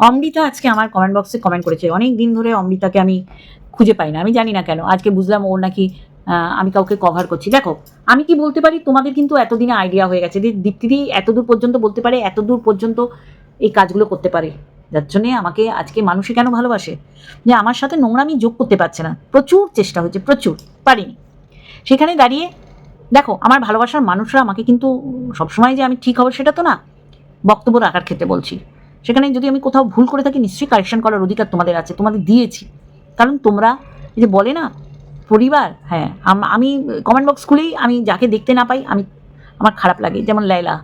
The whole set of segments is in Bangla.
অমৃতা আজকে আমার কমেন্ট বক্সে কমেন্ট করেছে। অনেক দিন ধরে অমৃতাকে আমি খুঁজে পাই না। আমি জানি না কেন। আজকে বুঝলাম ওর নাকি আমি কাউকে কভার করছি। দেখো, আমি কি বলতে পারি? তোমাদের কিন্তু এতদিনে আইডিয়া হয়ে গেছে যে দীপ্তিদি এতদূর পর্যন্ত বলতে পারে, এতদূর পর্যন্ত এই কাজগুলো করতে পারে। যার জন্যে আমাকে আজকে মানুষে কেন ভালোবাসে? যে আমার সাথে নোংরামি যোগ করতে পারছে না। প্রচুর চেষ্টা হয়েছে, প্রচুর। পারিনি। সেখানে দাঁড়িয়ে, দেখো, আমার ভালোবাসার মানুষরা আমাকে কিন্তু সবসময় যে আমি ঠিক হব সেটা তো না, বক্তব্য রাখার ক্ষেত্রে বলছি। সেখানে যদি আমি কোথাও ভুল করে থাকি, নিশ্চয়ই কারেকশন করার অধিকার তোমাদের আছে, তোমাদের দিয়েছি। কারণ তোমরা যে বলে না, পরিবার হ্যাঁ আমি কমেন্ট বক্স খুলেই আমি যাকে দেখতে না পাই, আমি, আমার খারাপ লাগে। যেমন লাইলা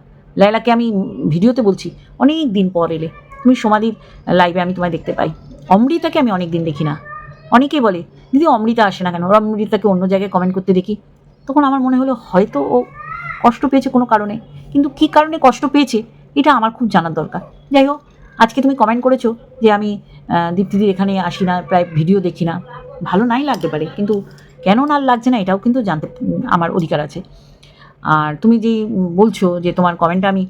লাইলাকে আমি ভিডিওতে বলছি, অনেক দিন পর এলে, তুমি সমাধির লাইভে আমি তোমায় দেখতে পাই। অমৃতাকে আমি অনেক দিন দেখি না। অনেকেই বলে, দিদি, অমৃতা আসে না কেন? ওরা অমৃতাকে অন্য জায়গায় কমেন্ট করতে দেখি। তখন আমার মনে হলো, হয়তো ও কষ্ট পেয়েছে কোনো কারণে। কিন্তু কী কারণে কষ্ট পেয়েছে, এটা আমার খুব জানার দরকার। যাই হোক আজকে তুমি কমেন্ট করেছ যে আমি দীপ্তিদির এখানে আসি না, প্রায় ভিডিও দেখি না। ভালো নাই লাগতে পারে, কিন্তু কেন না লাগছে না এটাও কিন্তু জানতে, আমার অধিকার আছে। আর তুমি যে বলছো যে তোমার কমেন্টটা আমি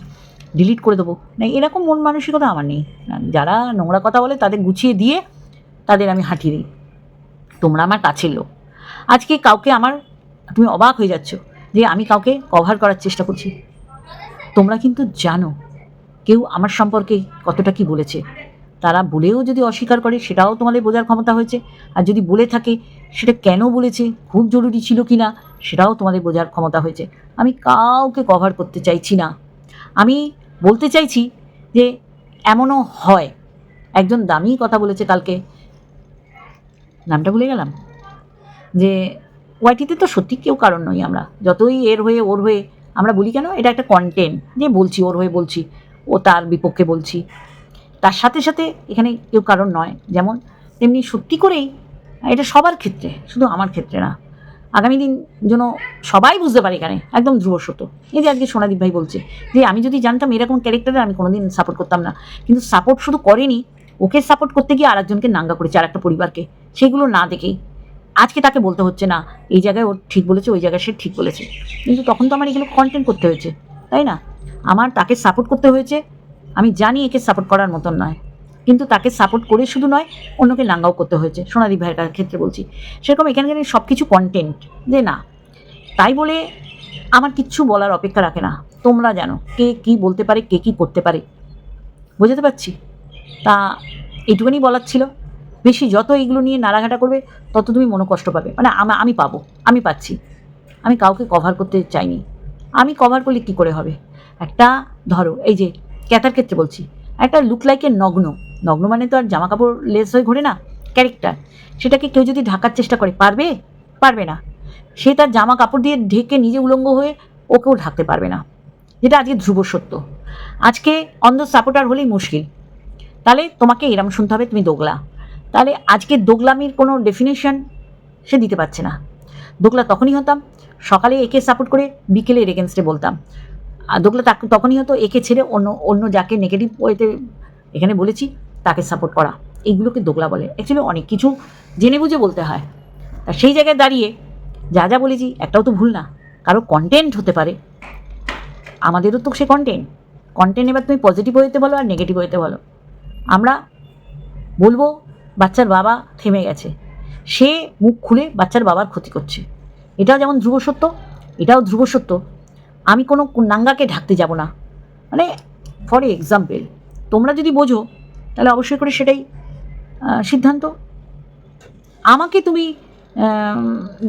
ডিলিট করে দেবো, না, এরকম মন মানসিকতা আমার নেই। যারা নোংরা কথা বলে তাদের গুছিয়ে দিয়ে তাদের আমি হাঁটিয়ে দিই। তোমরা আমার কাছের লোক। আজকে কাউকে আমার, তুমি অবাক হয়ে যাচ্ছ যে আমি কাউকে কভার করার চেষ্টা করছি। তোমরা কিন্তু জানো কেউ আমার সম্পর্কে কতটা কি বলেছে? তারা বলেও যদি অস্বীকার করে, সেটাও তোমাদের বোঝার ক্ষমতা হয়েছে। আর যদি বলে থাকে, সেটা কেন বলেছে, খুব জরুরি ছিল কি না সেটাও তোমাদের বোঝার ক্ষমতা হয়েছে। আমি কাউকে কভার করতে চাইছি না। আমি বলতে চাইছি যে, এমনও হয়। একজন দামি কথা বলেছে কালকে। নামটা ভুলে গেলাম। যে, ওয়াইটিতে তো সত্যি কেউ কারণ নই আমরা। যতই এর হয়ে ওর হয়ে আমরা বলি কেন, এটা একটা কন্টেন্ট যে বলছি, ওর হয়ে বলছি। ও তার বিপক্ষে বলছি। তার সাথে সাথে এখানে কেউ কারণ নয়। যেমন তেমনি সত্যি করেই এটা সবার ক্ষেত্রে, শুধু আমার ক্ষেত্রে না। আগামী দিন যেন সবাই বুঝতে পারে এখানে, একদম ধ্রুব সত্য। এই যে আজকে সোনাদীপ ভাই বলছে যে, আমি যদি জানতাম এরকম ক্যারেক্টারে আমি কোনোদিন সাপোর্ট করতাম না। কিন্তু সাপোর্ট শুধু করেনি, ওকে সাপোর্ট করতে গিয়ে আরেকজনকে নাঙ্গা করেছে আর একটা পরিবারকে। সেগুলো না দেখেই। আজকে তাকে বলতে হচ্ছে না, এই জায়গায় ও ঠিক বলেছে, ওই জায়গায় সে ঠিক বলেছে। কিন্তু তখন তো আমার এগুলো কন্টেন্ট করতে হয়েছে, তাই না? আমার তাকে সাপোর্ট করতে হয়েছে। আমি জানি একে সাপোর্ট করার মতন নয়। কিন্তু তাকে সাপোর্ট করে শুধু নয়, অন্যকে লাঙ্গাও করতে হয়েছে। সোনাদি ভাইয়ের ক্ষেত্রে বলছি। সেরকম এখানে সব কিছু কন্টেন্ট যে না, তাই বলে আমার কিচ্ছু বলার অপেক্ষা রাখে না। তোমরা জানো কে কি বলতে পারে, কে কি করতে পারে। বোঝাতে পারছি? তা এইটুকুনি বলার ছিল। বেশি যত এইগুলো নিয়ে নাড়াঘাটা করবে, তত তুমি মনোকষ্ট পাবে। মানে আমি পাবো। আমি পাচ্ছি। আমি কাউকে কভার করতে চাইনি। আমি কভার করলে কি করে হবে? একটা, ধরো, এই যে ক্যাতার ক্ষেত্রে বলছি, একটা লুক লাইকের নগ্ন। নগ্ন মানে তো আর জামা কাপড় লেস হয়ে ঘোরে না ক্যারেক্টার সেটাকে কেউ যদি ঢাকার চেষ্টা করে, পারবে? পারবে না। সে তার জামা কাপড় দিয়ে ঢেকে নিজে উলঙ্গ হয়ে ওকেও ঢাকতে পারবে না। যেটা আজকে ধ্রুব সত্য। আজকে অন্ধ সাপোর্টার হলেই মুশকিল। তাহলে তোমাকে এরম শুনতে হবে, তুমি দোগলা। তাহলে আজকে দোগলামির কোনো ডেফিনেশন সে দিতে পারছে না। দোগলা তখনই হতাম, সকালে একে সাপোর্ট করে বিকেলে এর এগেনস্টে বলতাম। আর দোগলা তাকে তখনই হতো একে ছেড়ে অন্য অন্য যাকে নেগেটিভ ওয়েতে এখানে বলেছি, তাকে সাপোর্ট করা। এইগুলোকে দোকলা বলে। অ্যাকচুয়ালি অনেক কিছু জেনে বুঝে বলতে হয়। তা সেই জায়গায় দাঁড়িয়ে যা যা বলেছি, একটাও তো ভুল না। কারও কন্টেন্ট হতে পারে। আমাদেরও তো সে কন্টেন্ট কন্টেন্ট এবার তুমি পজিটিভ ওয়েতে বলো আর নেগেটিভ ওয়েতে বলো। আমরা বলব, বাচ্চার বাবা থেমে গেছে। সে মুখ খুলে বাচ্চার বাবার ক্ষতি করছে। এটাও যেমন ধ্রুব সত্য, এটাও ধ্রুব সত্য। আমি কোনো নাঙ্গাকে ঢাকতে যাব না। মানে ফর এক্সাম্পল তোমরা যদি বোঝো, তাহলে অবশ্যই করে সেটাই সিদ্ধান্ত। আমাকে তুমি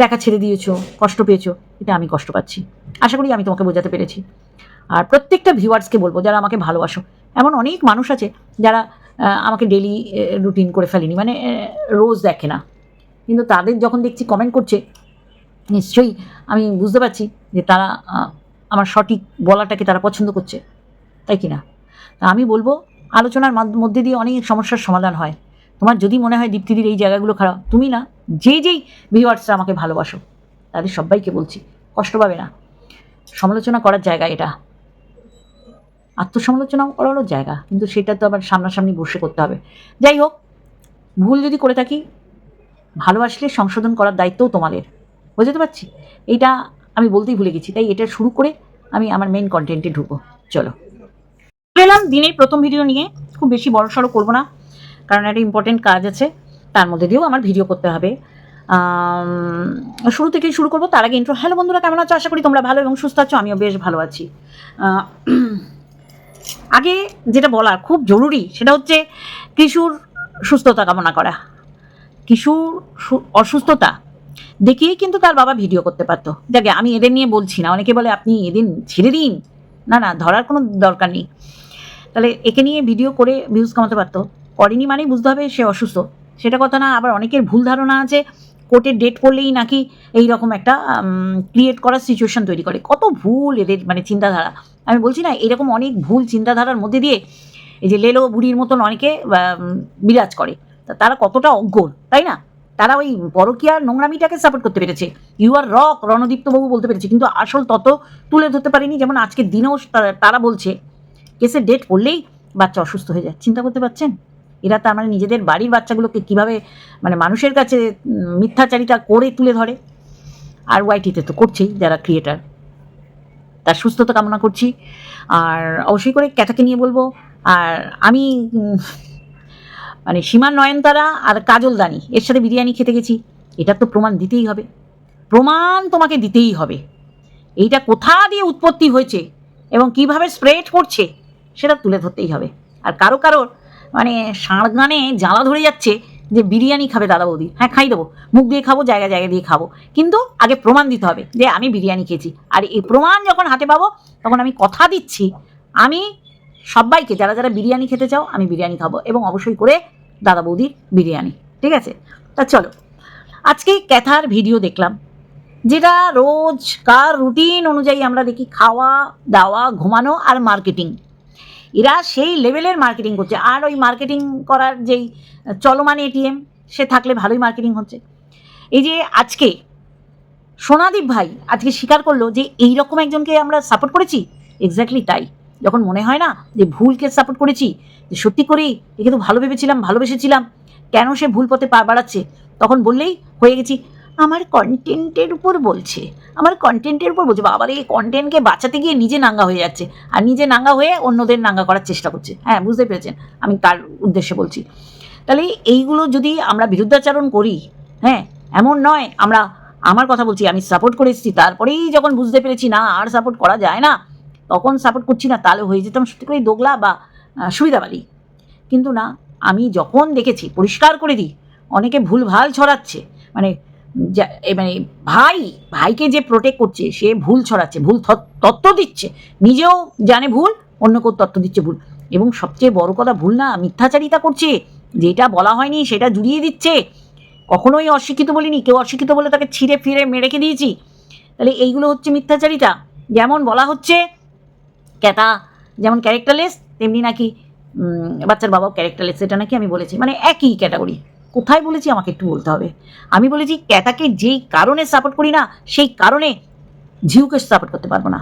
দেখা ছেড়ে দিয়েছ, কষ্ট পেয়েছ, এটা আমি কষ্ট পাচ্ছি। আশা করি আমি তোমাকে বোঝাতে পেরেছি। আর প্রত্যেকটা ভিউয়ার্সকে বলব, যারা আমাকে ভালোবাসো, এমন অনেক মানুষ আছে যারা আমাকে ডেলি রুটিন করে ফেলেনি মানে রোজ দেখে না। কিন্তু তাদের যখন দেখছি কমেন্ট করছে, নিশ্চয়ই আমি বুঝতে পারছি যে তারা আমার সঠিক বলাটাকে তারা পছন্দ করছে, তাই কি না? তা আমি বলব, আলোচনার মধ্যে দিয়ে অনেক সমস্যার সমাধান হয়। তোমার যদি মনে হয় দীপ্তিদির এই জায়গাগুলো খারাপ, তুমি না, যে যেই ভিউয়ার্সরা আমাকে ভালোবাসো, তাদের সবাইকে বলছি, কষ্ট পাবে না। সমালোচনা করার জায়গা এটা। আত্মসমালোচনা করারও জায়গা, কিন্তু সেটা তো আবার সামনাসামনি বসে করতে হবে। যাই হোক, ভুল যদি করে থাকি, ভালোবাসলে সংশোধন করার দায়িত্বও তোমাদের। বুঝতে পারছি? এইটা আমি বলতেই ভুলে গেছি, তাই এটা শুরু করে আমি আমার মেন কন্টেন্টে ঢুকবো। চলো। এলাম দিনের প্রথম ভিডিও নিয়ে খুব বেশি বড় সড়ো করব না, কারণ একটা ইম্পর্টেন্ট কাজ আছে, তার মধ্যে দিয়েও আমার ভিডিও করতে হবে। শুরু থেকেই শুরু করব, তার আগে ইন্ট্রো হ্যালো বন্ধুরা, কেমন আছো? আশা করি তোমরা ভালো এবং সুস্থ আছো, আমিও বেশ ভালো আছি। আগে যেটা বলার খুব জরুরি, সেটা হচ্ছে কিশোর সুস্থতা কামনা করা। কিশোর অসুস্থতা দেখিয়ে কিন্তু তার বাবা ভিডিও করতে পারতো। দেখে, আমি এদের নিয়ে বলছি না, অনেকে বলে, আপনি এদিন ছেড়ে দিন। না না, ধরার কোনো দরকার নেই। তাহলে একে নিয়ে ভিডিও করে ভিউজ কামাতে পারতো। করেনি মানেই বুঝতে হবে সে অসুস্থ। সেটা কথা না, আবার অনেকের ভুল ধারণা আছে, কোর্টের ডেট পড়লেই নাকি এই রকম একটা ক্রিয়েট করার সিচুয়েশন তৈরি করে। কত ভুল এদের মানে চিন্তাধারা। আমি বলছি না, এরকম অনেক ভুল চিন্তাধারার মধ্যে দিয়ে এই যে লেলো বুড়ির মতন অনেকে বিরাজ করে। তারা কতটা অজ্ঞ, তাই না? তারা ওই পরকীয়ার নোংরামিটাকে সাপোর্ট করতে পেরেছে। ইউ আর রক রণদীপ্তবাবু বলতে পেরেছে। কিন্তু আসল তত তুলে ধরতে পারেনি। যেমন আজকের দিনেও তারা- বলছে কেসের ডেট পড়লেই বাচ্চা অসুস্থ হয়ে যায়। চিন্তা করতে পারছেন? এরা তার মানে নিজেদের বাড়ির বাচ্চাগুলোকে কীভাবে মানে মানুষের কাছে মিথ্যাচারিতা করে তুলে ধরে। আর ওয়াইটিতে তো করছেই যারা ক্রিয়েটার তার সুস্থতা কামনা করছি। আর অবশ্যই করে ক্যাটাকে নিয়ে বলব। আর আমি মানে সীমা নয়নতারা আর কাজল দানি এর সাথে বিরিয়ানি খেতে গেছি। এটার তো প্রমাণ দিতেই হবে। প্রমাণ তোমাকে দিতেই হবে। এইটা কোথা দিয়ে উৎপত্তি হয়েছে এবং কীভাবে স্প্রেড করছে, সেটা তুলে ধরতেই হবে। আর কারও কারোর মানে ষাঁড় গানে জ্বালা ধরে যাচ্ছে যে বিরিয়ানি খাবে দাদা বৌদি। হ্যাঁ খাই দেবো। মুখ দিয়ে খাব, জায়গা জায়গা দিয়ে খাব। কিন্তু আগে প্রমাণ দিতে হবে যে আমি বিরিয়ানি খেয়েছি। আর এই প্রমাণ যখন হাতে পাবো, তখন আমি কথা দিচ্ছি। আমি সবাইকে যারা যারা বিরিয়ানি খেতে চাও, আমি বিরিয়ানি খাব এবং অবশ্যই করে দাদা বৌদির বিরিয়ানি, ঠিক আছে? তা চলো, আজকে ক্যাথার ভিডিও দেখলাম, যেটা রোজ কার রুটিন অনুযায়ী আমরা দেখি খাওয়া, দাওয়া, ঘুমানো আর মার্কেটিং এরা সেই লেভেলের মার্কেটিং করছে, আর ওই মার্কেটিং করার যেই চলমান এটিএম সে থাকলে ভালোই মার্কেটিং হচ্ছে। এই যে আজকে সোনাদীপ ভাই আজকে স্বীকার করল যে এই রকম একজনকে আমরা সাপোর্ট করেছি? এক্স্যাক্টলি তাই। যখন মনে হয় না যে ভুলকে সাপোর্ট করেছি, যে সত্যি করেই একে তো ভালো ভেবেছিলাম, ভালোবেসেছিলাম, কেন সে ভুল পথে পা বাড়াচ্ছে? তখন বললেই হয়ে গেছি, আমার কন্টেন্টের উপর বলছে, আমার কন্টেন্টের উপর বলছে বাবার এই কন্টেন্টকে বাঁচাতে গিয়ে নিজে নাঙ্গা হয়ে যাচ্ছে, আর নিজে নাঙ্গা হয়ে অন্যদের নাঙ্গা করার চেষ্টা করছে। হ্যাঁ বুঝতে পেরেছেন, আমি তার উদ্দেশ্যে বলছি। তাহলে এইগুলো যদি আমরা বিরুদ্ধাচারণ করি হ্যাঁ এমন নয়, আমরা, আমার কথা বলছি, আমি সাপোর্ট করে এসেছি, তারপরেই যখন বুঝতে পেরেছি, না, আর সাপোর্ট করা যায় না তখন সাপোর্ট করছি না, তাহলে হয়ে যেতাম সত্যি করে দোগলা বা সুবিধাবাদী কিন্তু না, আমি যখন দেখেছি, পরিষ্কার করে দিই, অনেকে ভুলভাল ছড়াচ্ছে। মানে মানে ভাই, ভাইকে যে প্রোটেক্ট করছে, সে ভুল ছড়াচ্ছে, ভুল তত্ত্ব দিচ্ছে। নিজেও জানে ভুল, অন্য কেউ তত্ত্ব দিচ্ছে ভুল। এবং সবচেয়ে বড় কথা, ভুল না, মিথ্যাচারিতা করছে। যেটা বলা হয়নি, সেটা জুড়িয়ে দিচ্ছে। কখনোই অশিক্ষিত বলিনি, কেউ অশিক্ষিত বলে তাকে ছিঁড়ে ফিরে মেরে রেখে দিয়েছি। তাহলে এইগুলো হচ্ছে মিথ্যাচারিতা। যেমন বলা হচ্ছে ক্যাতা যেমন ক্যারেক্টারলেস তেমনি নাকি বাচ্চার বাবাও ক্যারেক্টারলেস সেটা নাকি আমি বলেছি। মানে একই ক্যাটাগরি কোথায় বলেছি আমাকে একটু বলতে হবে। আমি বলেছি ক্যাতাকে যেই কারণে সাপোর্ট করি না, সেই কারণে ঝিউকে সাপোর্ট করতে পারব না।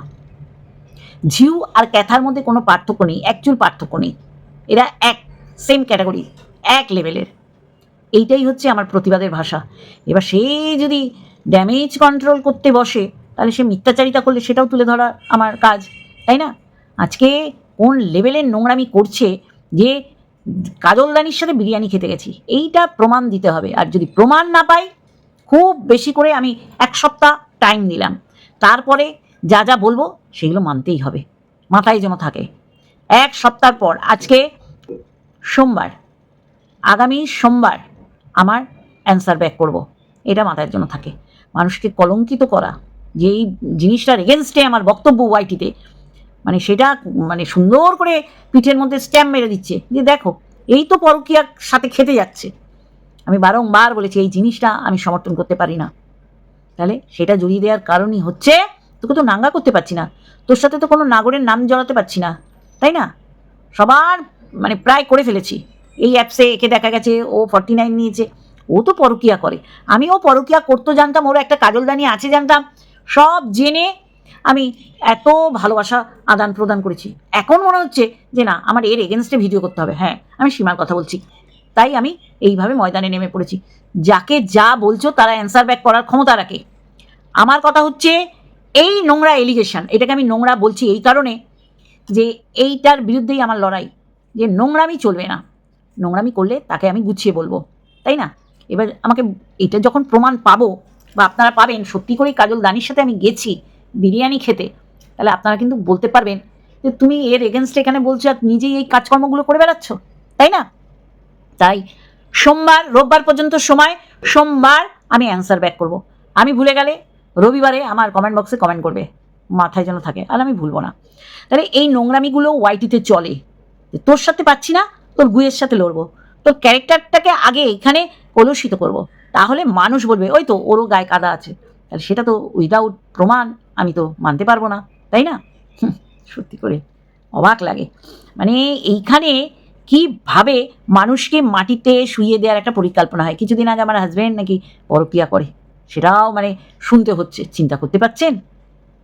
ঝিউ আর ক্যাথার মধ্যে কোনো পার্থক্য নেই অ্যাকচুয়াল পার্থক্য নেই। এরা এক সেম ক্যাটাগরি এক লেভেলের এইটাই হচ্ছে আমার প্রতিবাদের ভাষা। এবার সে যদি ড্যামেজ কন্ট্রোল করতে বসে, তাহলে সে মিথ্যাচারিতা করলে সেটাও তুলে ধরা আমার কাজ, তাই না? আজকে কোন লেভেলের নোংরামি করছে যে কাজলদানির সাথে বিরিয়ানি খেতে গেছি? এইটা প্রমাণ দিতে হবে। আর যদি প্রমাণ না পাই, খুব বেশি করে আমি এক সপ্তাহ টাইম দিলাম তারপরে যা যা বলব সেগুলো মানতেই হবে। মাথায় যেন থাকে। এক সপ্তাহ পর, আজকে সোমবার। আগামী সোমবার আমার অ্যান্সার ব্যাক করব। এটা মাথায় জন্য থাকে। মানুষকে কলঙ্কিত করা যে এই জিনিসটার এগেনস্টে আমার বক্তব্য ওয়াইটিতে মানে সেটা মানে সুন্দর করে পিঠের মধ্যে স্ট্যাম্প মেরে দিচ্ছে। যে দেখো, এই তো পরকীয়ার সাথে খেতে যাচ্ছে। আমি বারংবার বলেছি, এই জিনিসটা আমি সমর্থন করতে পারি না। তাহলে সেটা জড়িয়ে দেওয়ার কারণই হচ্ছে, তোকে তো নাঙ্গা করতে পারছি না। তোর সাথে তো কোনো নাগরের নাম জড়াতে পারছি না, তাই না? সবার মানে প্রায় করে ফেলেছি। এই অ্যাপসে একে দেখা গেছে, ও ফর্টি নাইন নিয়েছে, ও তো পরকিয়া করে। আমি ও পরকিয়া করতে জানতাম, ওর একটা কাজলদানি আছে জানতাম। সব জেনে আমি এত ভালোবাসা আদান প্রদান করেছি। এখন মনে হচ্ছে যে না, আমার এর এগেনস্টে ভিডিও করতে হবে। হ্যাঁ আমি সীমার কথা বলছি। তাই আমি এইভাবে ময়দানে নেমে পড়েছি। যাকে যা বলছো তারা অ্যান্সার ব্যাক করার ক্ষমতা রাখে। আমার কথা হচ্ছে এই নোংরা এলিগেশন এটাকে আমি নোংরা বলছি এই কারণে যে এইটার বিরুদ্ধেই আমার লড়াই। যে নোংরামি চলবে না। নোংরামি করলে তাকে আমি গুছিয়ে বলব। তাই না? এবার আমাকে এটা যখন প্রমাণ পাবো, বা আপনারা পাবেন, সত্যি করেই কাজল দানির সাথে আমি গেছি বিরিয়ানি খেতে, তাহলে আপনারা কিন্তু বলতে পারবেন যে তুমি এর এগেনস্টে এখানে বলছো আর নিজেই এই কাজকর্মগুলো করে বেড়াচ্ছ, তাই না? তাই সোমবার, রোববার পর্যন্ত সময়, সোমবার আমি অ্যান্সার ব্যাক করব। আমি ভুলে গেলে রবিবারে আমার কমেন্ট বক্সে কমেন্ট করবে, মাথায় যেন থাকে, আর আমি ভুলবো না। তাহলে এই নোংরামিগুলো ওয়াইটিতে চলে তোর সাথে পাচ্ছি না, তোর গুয়ের সাথে লড়বো, তোর ক্যারেক্টারটাকে আগে এখানে কলুষিত করব। তাহলে মানুষ বলবে, ওই তো ওরও গায়ে কাদা আছে। তাহলে সেটা তো উইদাউট প্রমাণ আমি তো মানতে পারব না, তাই না? সত্যি করে অবাক লাগে। মানে এইখানে কীভাবে মানুষকে মাটিতে শুইয়ে দেওয়ার একটা পরিকল্পনা হয়? কিছুদিন আগে আমার হাজব্যান্ড নাকি পরক্রিয়া করে, সেটাও মানে শুনতে হচ্ছে, চিন্তা করতে পারছেন?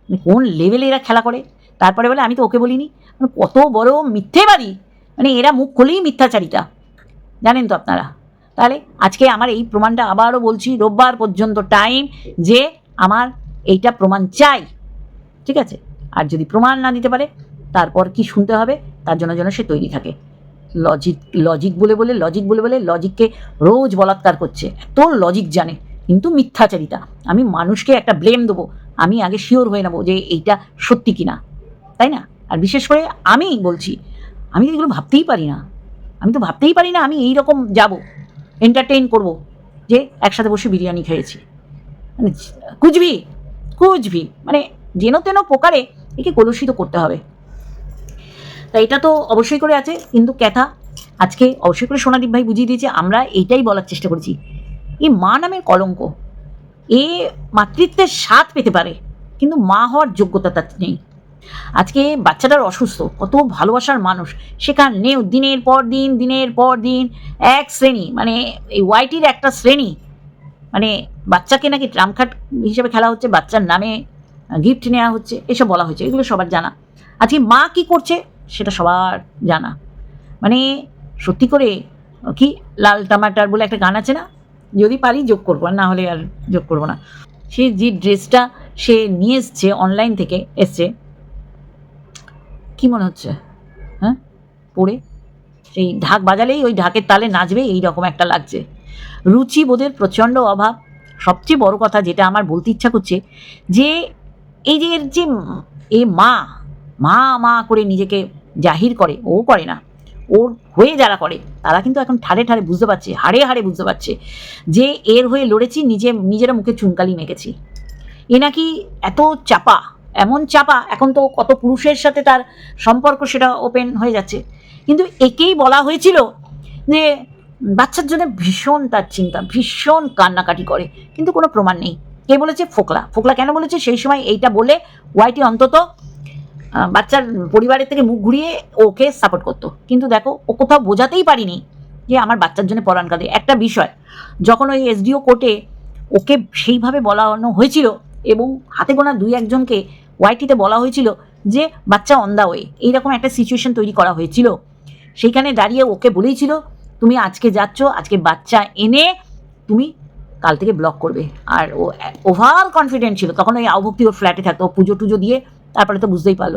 মানে কোন লেভেলে এরা খেলা করে? তারপরে বলে, আমি তো ওকে বলিনি। মানে কত বড় মিথ্যেবাদী! মানে এরা মুখ খুলেই মিথ্যাচারিতা। জানেন তো আপনারা তাহলে আজকে আমার এই প্রমাণটা আবারও বলছি, রোববার পর্যন্ত টাইম যে আমার এইটা প্রমাণ চাই। ঠিক আছে? আর যদি প্রমাণ না দিতে পারে, তারপর কি শুনতে হবে? তার জন্য যেন সে তৈরি থাকে। লজিক লজিক বলে বলে লজিক বলে বলে লজিককে রোজ বলাৎকার করছে। এত লজিক জানে, কিন্তু মিথ্যাচারিতা। আমি মানুষকে একটা ব্লেম দেবো। আমি আগে শিওর হয়ে নেব যে এইটা সত্যি কিনা। তাই না? আর বিশেষ করে আমি বলছি, আমি এগুলো ভাবতেই পারি না। আমি তো ভাবতেই পারি না আমি এই রকম যাব। এন্টারটেইন করব যে একসাথে বসে বিরিয়ানি খেয়েছি। মানে কুচবি কুচবি মানে যেন তেন প্রকারে একে কলুষিত করতে হবে। তা এটা তো অবশ্যই করে আছে, কিন্তু ক্যাথা, আজকে অবশ্যই করে সোনাদীপ ভাই বুঝিয়ে দিয়েছে, আমরা এইটাই বলার চেষ্টা করেছি। এই মা নামের কলঙ্ক। এ মাতৃত্বের স্বাদ পেতে পারে, কিন্তু মা হওয়ার যোগ্যতা তার নেই। আজকে বাচ্চাটার অসুস্থ, কত ভালোবাসার মানুষ। সেখানেও দিনের পর দিন, দিনের পর দিন, এক শ্রেণি মানে এই ওয়াইটির একটা শ্রেণি। মানে বাচ্চাকে নাকি ট্রামখাট হিসেবে খেলা হচ্ছে, বাচ্চার নামে গিফট নেওয়া হচ্ছে, এসব বলা হয়েছে, এগুলো সবার জানা। আজকে মা কি করছে, সেটা সবার জানা। মানে সত্যি করে, কি লাল টমাটার বলে একটা গান আছে না? যদি পারি যোগ করব না হলে আর যোগ করব না। সে যে ড্রেসটা সে নিয়ে এসছে অনলাইন থেকে এসছে কি মনে হচ্ছে? হ্যাঁ? পড়ে? সেই ঢাক বাজালেই ওই ঢাকের তালে নাচবে, এই রকম একটা লাগছে। রুচি বোধের প্রচণ্ড অভাব। সবচেয়ে বড় কথা যেটা আমার বলতে ইচ্ছা করছে, যে এই যে এর যে এ মা মা মা করে নিজেকে জাহির করে, ও করে না, ওর হয়ে যারা করে, তারা কিন্তু এখন ঠাড়ে ঠাড়ে বুঝতে পারছে, হাড়ে হাড়ে বুঝতে পারছে, যে এর হয়ে লড়েছি, নিজে, নিজেরা মুখে চুনকালি মেখেছি। এ নাকি এত চাপা এমন চাপা, এখন তো কত পুরুষের সাথে তার সম্পর্ক সেটা ওপেন হয়ে যাচ্ছে। কিন্তু একেই বলা হয়েছিল যে বাচ্চার জন্য ভীষণ তার চিন্তা, ভীষণ কান্নাকাটি করে। কিন্তু কোনো প্রমাণ নেই। কে বলেছে? ফোকলা। ফোকলা কেন বলেছে? সেই সময় এইটা বলে ওয়াইটি অন্তত বাচ্চার পরিবারের থেকে মুখ ঘুরিয়ে ওকে সাপোর্ট করতো। কিন্তু দেখো, ও কোথাও বোঝাতেই পারিনি যে আমার বাচ্চার জন্য পরাণ কাঁদে। একটা বিষয়, যখন ওই এসডিও কোর্টে ওকে সেইভাবে বলানো হয়েছিল এবং হাতে গোনা দুই একজনকে ওয়াইটিতে বলা হয়েছিল যে বাচ্চা অন দা ওয়ে এইরকম একটা সিচুয়েশন তৈরি করা হয়েছিল। সেইখানে দাঁড়িয়ে ওকে বলেইছিল তুমি আজকে যাচ্ছ, আজকে বাচ্চা এনে তুমি কাল থেকে ব্লক করবে। আর ও ওভার কনফিডেন্ট ছিল। তখন ওই আবভক্তি ওর ফ্ল্যাটে থাকতো। পুজো টুজো দিয়ে তারপরে তো বুঝতেই পারল।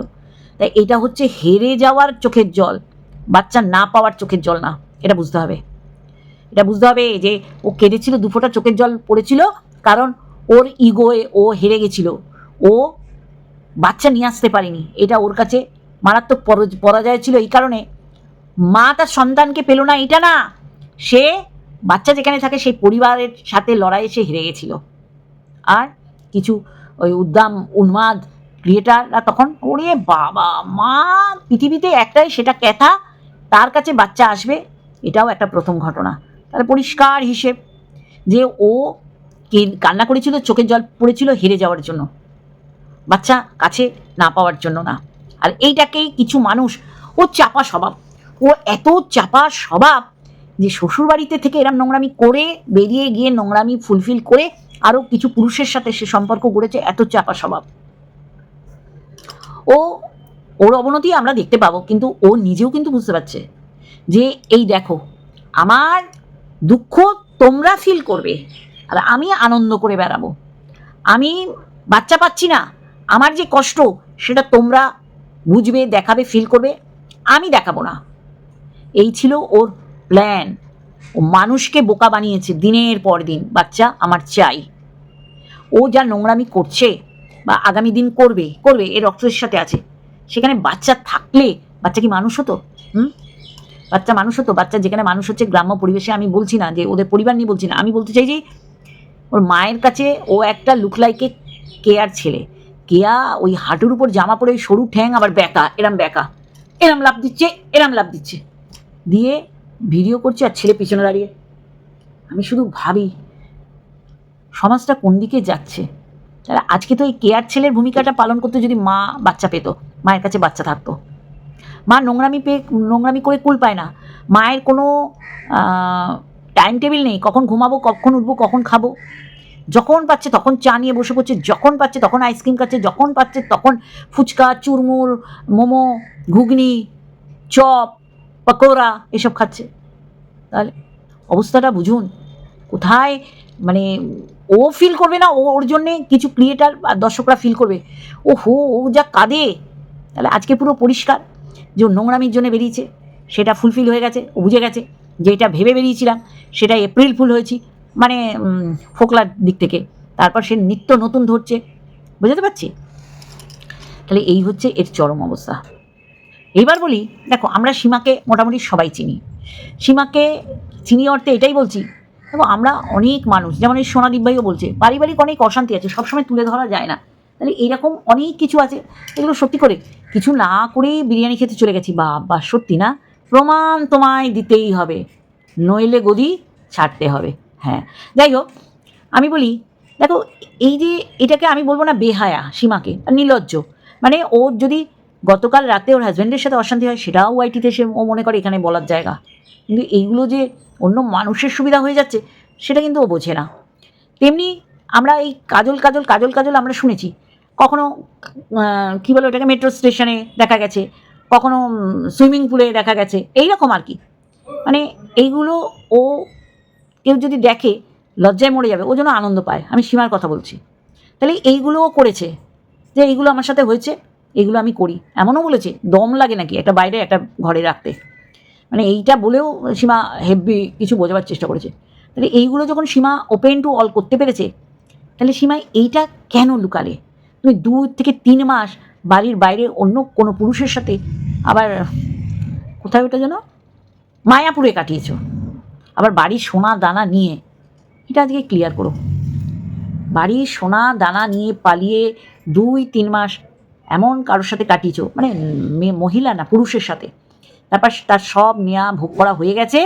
তাই এটা হচ্ছে হেরে যাওয়ার চোখের জল, বাচ্চা না পাওয়ার চোখের জল না। এটা বুঝতে হবে। এটা বুঝতে হবে যে ও কেঁদেছিল দু ফোঁটা চোখের জল পড়েছিল, কারণ ওর ইগোয়ে ও হেরে গেছিল। ও বাচ্চা নিয়ে আসতে পারেনি। এটা ওর কাছে মারাত্মক পরাজয় ছিল। এই কারণে মা তার সন্তানকে পেল না। এটা না, সে বাচ্চা যেখানে থাকে, সেই পরিবারের সাথে লড়াইয়ে সে হেরে গেছিল। আর কিছু ওই উদ্দাম, উন্মাদ ক্রিয়েটাররা তখন, ওরে বাবা, মা, পৃথিবীতে একটাই, সেটা ক্যাথা, তার কাছে বাচ্চা আসবে, এটাও একটা প্রথম ঘটনা। তাহলে পরিষ্কার হিসেব যে ও কান্না করেছিল, চোখের জল পড়েছিল হেরে যাওয়ার জন্য। বাচ্চা কাছে না পাওয়ার জন্য না। আর এইটাকেই কিছু মানুষ, ও চাপা স্বভাব। ও এত চাপা স্বভাব যে শ্বশুরবাড়িতে থেকে এরম নোংরামি করে বেরিয়ে গিয়ে নোংরামি ফুলফিল করে আরও কিছু পুরুষের সাথে সে সম্পর্ক গড়েছে, এত চাপা স্বভাব। ও, ওর অবনতি আমরা দেখতে পাবো, কিন্তু ও নিজেও কিন্তু বুঝতে পারছে যে এই দেখো, আমার দুঃখ তোমরা ফিল করবে, আর আমি আনন্দ করে বেড়াবো। আমি বাচ্চা পাচ্ছি না আমার যে কষ্ট, সেটা তোমরা বুঝবে, দেখাবে ফিল করবে, আমি দেখাবো না। এই ছিল ওর প্ল্যান ও মানুষকে বোকা বানিয়েছে দিনের পর দিন। বাচ্চা, আমার চাই। ও যা নোংরামি করছে বা আগামী দিন করবে করবে, এর রক্তের সাথে আছে। সেখানে বাচ্চা থাকলে, বাচ্চা কি মানুষ হতো? হুম? বাচ্চা মানুষ হতো, বাচ্চা যেখানে মানুষ হচ্ছে গ্রাম্য পরিবেশে আমি বলছি না, যে ওদের পরিবার নিয়ে বলছি না। আমি বলতে চাই যে, ওর মায়ের কাছে ও একটা লুকলাইকে কেয়ার ছেলে। কেয়া ওই হাঁটুর উপর জামা পরে ওই সরু ঠ্যাং, আবার ব্যাকা, এরম ব্যাকা। এরম লাভ দিচ্ছে, এরম লাভ দিচ্ছে। দিয়ে ভিডিও করছে আর ছেলে পিছনে দাঁড়িয়ে। আমি শুধু ভাবি, সমাজটা কোন দিকে যাচ্ছে? তাহলে আজকে তো এই কেয়ার ছেলের ভূমিকাটা পালন করতে যদি মা বাচ্চা পেত, মায়ের কাছে বাচ্চা থাকতো। মা নোংরামি পেয়ে নোংরামি করে কুল পায় না। মায়ের কোনো টাইম টেবিল নেই, কখন ঘুমাবো, কখন উঠবো, কখন খাব। যখন পাচ্ছে তখন চা নিয়ে বসে পড়ছে, যখন পাচ্ছে তখন আইসক্রিম খাচ্ছে, যখন পাচ্ছে তখন ফুচকা, চুরমুর, মোমো, ঘুগনি, চপ, পকোড়া এসব খাচ্ছে। তাহলে অবস্থাটা বুঝুন, কোথায় মানে ও ফিল করবে না, ও ওর জন্যে কিছু ক্রিয়েটার আর দর্শকরা ফিল করবে ও হো ও যা কাঁদে। তাহলে আজকে পুরো পরিষ্কার যে নোংরামির জন্য বেরিয়েছে, সেটা ফুলফিল হয়ে গেছে, ও বুঝে গেছে যে এটা ভেবে বেরিয়েছিলাম সেটা এপ্রিল ফুল হয়েছি। মানে ফোকলার দিক থেকে। তারপর সে নিত্য নতুন ধরছে। বুঝতে পারছি? তাহলে এই হচ্ছে এর চরম অবস্থা। এইবার বলি, দেখো, আমরা সীমাকে মোটামুটি সবাই চিনি। সীমাকে চিনি অর্থে এটাই বলছি, দেখো, আমরা অনেক মানুষ, যেমন এই সোনাদীপ ভাইও বলছে, পারিবারিক অনেক অশান্তি আছে, সবসময় তুলে ধরা যায় না। তাহলে এইরকম অনেক কিছু আছে, এগুলো সত্যি করে কিছু না করেই বিরিয়ানি খেতে চলে গেছি। বা বা সত্যি না? প্রমাণ তোমায় দিতেই হবে, নইলে গদি ছাড়তে হবে। হ্যাঁ। যাই হোক আমি বলি, দেখো, এই যে এটাকে আমি বলব না বেহায়া, সীমাকে নির্লজ্জ মানে ওর যদি গতকাল রাতে ওর হাজব্যান্ডের সাথে অশান্তি হয়, সেটাও ওয়াইটিতে সে, ও মনে করে এখানে বলার জায়গা। কিন্তু এইগুলো যে অন্য মানুষের সুবিধা হয়ে যাচ্ছে, সেটা কিন্তু ও বোঝে না। তেমনি আমরা এই কাজল কাজল কাজল কাজল আমরা শুনেছি। কখনো কী বলে ওটাকে মেট্রো স্টেশনে দেখা গেছে। কখনো সুইমিং পুলে দেখা গেছে। এই রকম আর কি। মানে এইগুলো ও কেউ যদি দেখে লজ্জায় মরে যাবে, ও যেন আনন্দ পায়। আমি সীমার কথা বলছি। তাহলে এইগুলোও করেছে। যে এইগুলো আমার সাথে হয়েছে, এগুলো আমি করি। এমনও বলেছে, দম লাগে নাকি একটা বাইরে, একটা ঘরে রাখতে। মানে এইটা বলেও সীমা হেভি কিছু বোঝাবার চেষ্টা করেছে। তাহলে এইগুলো যখন সীমা ওপেন টু অল করতে পেরেছে, তাহলে সীমা এইটা কেন লুকালে? তুমি দু থেকে তিন মাস বাড়ির বাইরে অন্য কোনো পুরুষের সাথে আবার কোথায় ওটা যেন? মায়াপুরে কাটিয়েছো। আবার বাড়ির সোনা দানা নিয়ে এটা আজকে ক্লিয়ার করো। বাড়ির সোনা দানা নিয়ে পালিয়ে দুই তিন মাস এমন কারোর সাথে কাটিয়েছো মানে মেয়ে মহিলা না পুরুষের সাথে। তারপর তার সব নেওয়া ভোগ করা হয়ে গেছে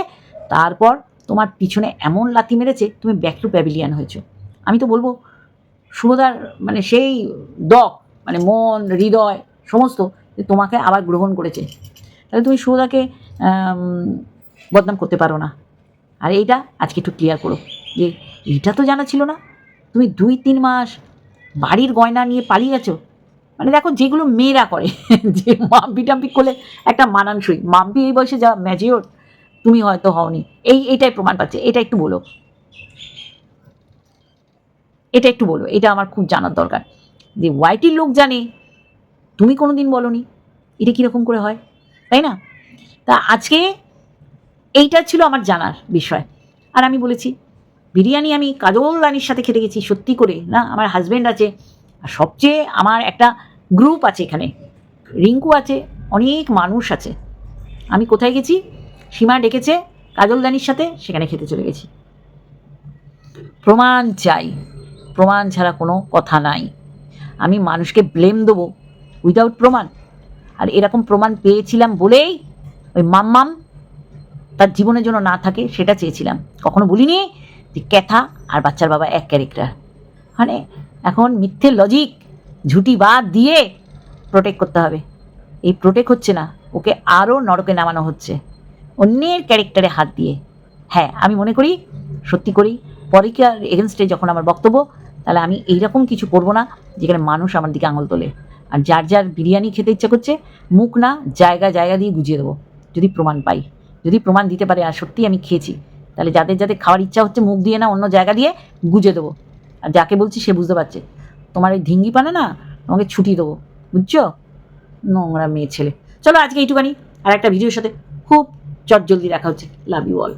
তারপর তোমার পিছনে এমন লাথি মেরেছে তুমি ব্যাক টু প্যাভিলিয়ান হয়েছো। আমি তো বলব সুরদার মানে সেই দক মানে মন হৃদয় সমস্ত তোমাকে আবার গ্রহণ করেছে। তাহলে তুমি সুরদাকে আম, বদনাম করতে পারো না। আর এইটা আজকে একটু ক্লিয়ার করো যে এটা তো জানা ছিল না। তুমি দুই, তিন মাস বাড়ির গয়না নিয়ে পালিয়ে গেছো। মানে দেখো যেগুলো মেয়েরা করে, যে মাম্পি টাম্পি করলে একটা মানানসই। মাম্পি এই বয়সে যা ম্যাজিওর তুমি হয়তো হওনি। এই, এটাই প্রমাণ পাচ্ছে। এটা একটু বলো। এটা একটু বলো। এটা আমার খুব জানার দরকার। যে ওয়াইটির লোক জানে, তুমি কোনো দিন বলনি। এটা কীরকম করে হয়? তাই না? তা আজকে এইটা ছিল আমার জানার বিষয়। আর আমি বলেছি, বিরিয়ানি আমি কাজল রানীর সাথে খেতে গেছি, সত্যি করে। না, আমার হাজব্যান্ড আছে। আর সবচেয়ে আমার একটা গ্রুপ আছে এখানে। রিঙ্কু আছে, অনেক মানুষ আছে। আমি কোথায় গেছি? সীমা ডেকেছে কাজল রানীর সাথে, সেখানে খেতে চলে গেছি। প্রমাণ চাই। প্রমাণ ছাড়া কোনো কথা নাই। আমি মানুষকে ব্লেম দেবো উইদাউট প্রমাণ। আর এরকম প্রমাণ পেয়েছিলাম বলেই ওই মাম্মাম তার জীবনের জন্য না থাকে, সেটা চেয়েছিলাম। কখনো বলিনি যে ক্যাথা আর বাচ্চার বাবা এক ক্যারেক্টার। মানে এখন মিথ্যে লজিক ঝুটি বাদ দিয়ে প্রোটেক্ট করতে হবে। এই প্রোটেক্ট হচ্ছে না, ওকে আরও নরকে নামানো হচ্ছে। অন্যের ক্যারেক্টারে হাত দিয়ে। হ্যাঁ আমি মনে করি, সত্যি করি পরিকার এগেনস্টে যখন আমার বক্তব্য, তাহলে আমি এইরকম কিছু করব না যেখানে মানুষ আমার দিকে আঙুল তোলে। আর যার যার বিরিয়ানি খেতে ইচ্ছা করছে, মুখ না জায়গা জায়গা দিয়ে গুজিয়ে দেবো, যদি প্রমাণ পাই। যদি প্রমাণ দিতে পারে আর সত্যি আমি খেয়েছি। তাহলে যাদের যাদের খাওয়ার ইচ্ছা হচ্ছে, মুখ দিয়ে না, অন্য জায়গা দিয়ে গুজে দেবো। আর যাকে বলছি, সে বুঝতে পারছে। তোমার ওই ঢিঙ্গি পানে না, তোমাকে ছুটি দেবো। বুঝছ? নোংরা মেয়ে ছেলে। চলো আজকে এইটুখানি। আর একটা ভিডিওর সাথে খুব চট জলদি দেখা হচ্ছে। Love you all